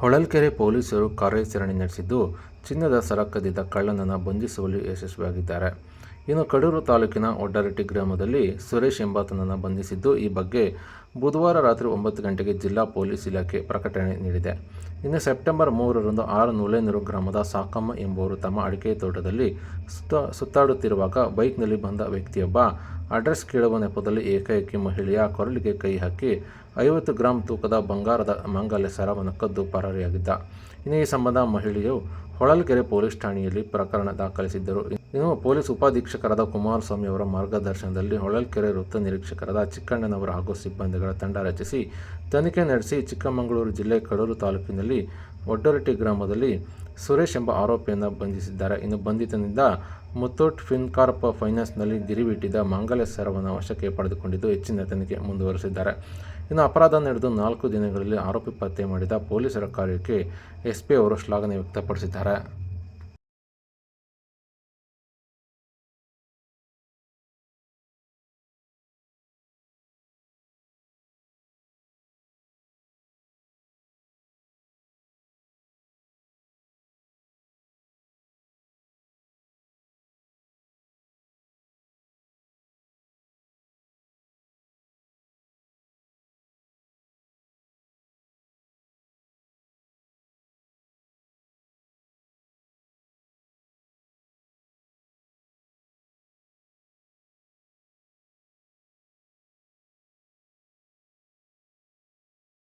ಹೊಳಲ್ಕೆರೆ ಪೊಲೀಸರು ಕಾರ್ಯಾಚರಣೆ ನಡೆಸಿದ್ದು ಚಿನ್ನದ ಸರಕದಿಂದ ಕಳ್ಳನನ್ನು ಬಂಧಿಸುವಲ್ಲಿ ಯಶಸ್ವಿಯಾಗಿದ್ದಾರೆ. ಇನ್ನು ಕಡೂರು ತಾಲೂಕಿನ ಒಡ್ಡರಟ್ಟಿ ಗ್ರಾಮದಲ್ಲಿ ಸುರೇಶ್ ಎಂಬಾತನನ್ನು ಬಂಧಿಸಿದ್ದು, ಈ ಬಗ್ಗೆ ಬುಧವಾರ ರಾತ್ರಿ ಒಂಬತ್ತು ಗಂಟೆಗೆ ಜಿಲ್ಲಾ ಪೊಲೀಸ್ ಇಲಾಖೆ ಪ್ರಕಟಣೆ ನೀಡಿದೆ. ಇನ್ನು ಸೆಪ್ಟೆಂಬರ್ ಮೂರರಂದು ಆರು ನೂಲೇನೂರು ಗ್ರಾಮದ ಸಾಕಮ್ಮ ಎಂಬುವರು ತಮ್ಮ ಅಡಿಕೆ ತೋಟದಲ್ಲಿ ಸುತ್ತ, ಸುತ್ತಾಡುತ್ತಿರುವಾಗ ಬೈಕ್ನಲ್ಲಿ ಬಂದ ವ್ಯಕ್ತಿಯೊಬ್ಬ ಅಡ್ರೆಸ್ ಕೇಳುವ ನೆಪದಲ್ಲಿ ಏಕಾಏಕಿ ಮಹಿಳೆಯ ಕೊರಳಿಗೆ ಕೈ ಹಾಕಿ ಐವತ್ತು ಗ್ರಾಂ ತೂಕದ ಬಂಗಾರದ ಮಂಗಲ್ಯ ಸರವನ್ನು ಕದ್ದು ಪರಾರಿಯಾಗಿದ್ದ. ಇನ್ನು ಈ ಸಂಬಂಧ ಮಹಿಳೆಯು ಹೊಳಲ್ಕೆರೆ ಪೊಲೀಸ್ ಠಾಣೆಯಲ್ಲಿ ಪ್ರಕರಣ ದಾಖಲಿಸಿದ್ದರು. ಇನ್ನು ಪೊಲೀಸ್ ಉಪಾಧೀಕ್ಷಕರಾದ ಕುಮಾರಸ್ವಾಮಿ ಅವರ ಮಾರ್ಗದರ್ಶನದಲ್ಲಿ ಹೊಳಲ್ಕೆರೆ ವೃತ್ತ ನಿರೀಕ್ಷಕರಾದ ಚಿಕ್ಕಣ್ಣನವರು ಹಾಗೂ ಸಿಬ್ಬಂದಿಗಳ ತಂಡ ರಚಿಸಿ, ತನಿಖೆ ನಡೆಸಿ ಚಿಕ್ಕಮಗಳೂರು ಜಿಲ್ಲೆ ಕಡೂರು ತಾಲೂಕಿನಲ್ಲಿ ಒಡ್ಡರಟ್ಟಿ ಗ್ರಾಮದಲ್ಲಿ ಸುರೇಶ್ ಎಂಬ ಆರೋಪಿಯನ್ನು ಬಂಧಿಸಿದ್ದಾರೆ. ಇನ್ನು ಬಂಧಿತನಿಂದ ಮುತ್ತೂಟ್ ಫಿನ್ಕಾರ್ಪ್ ಫೈನಾನ್ಸ್ನಲ್ಲಿ ಗಿರಿವಿಟ್ಟಿದ್ದ ಮಾಂಗಲ್ಯ ಸರವನ್ನು ವಶಕ್ಕೆ ಪಡೆದುಕೊಂಡಿದ್ದು ಹೆಚ್ಚಿನ ತನಿಖೆ ಮುಂದುವರೆಸಿದ್ದಾರೆ. ಇನ್ನು ಅಪರಾಧ ನಡೆದು ನಾಲ್ಕು ದಿನಗಳಲ್ಲಿ ಆರೋಪಿ ಪತ್ತೆ ಮಾಡಿದ ಪೊಲೀಸರ ಕಾರ್ಯಕ್ಕೆ ಎಸ್ಪಿ ಅವರು ಶ್ಲಾಘನೆ ವ್ಯಕ್ತಪಡಿಸಿದ್ದಾರೆ.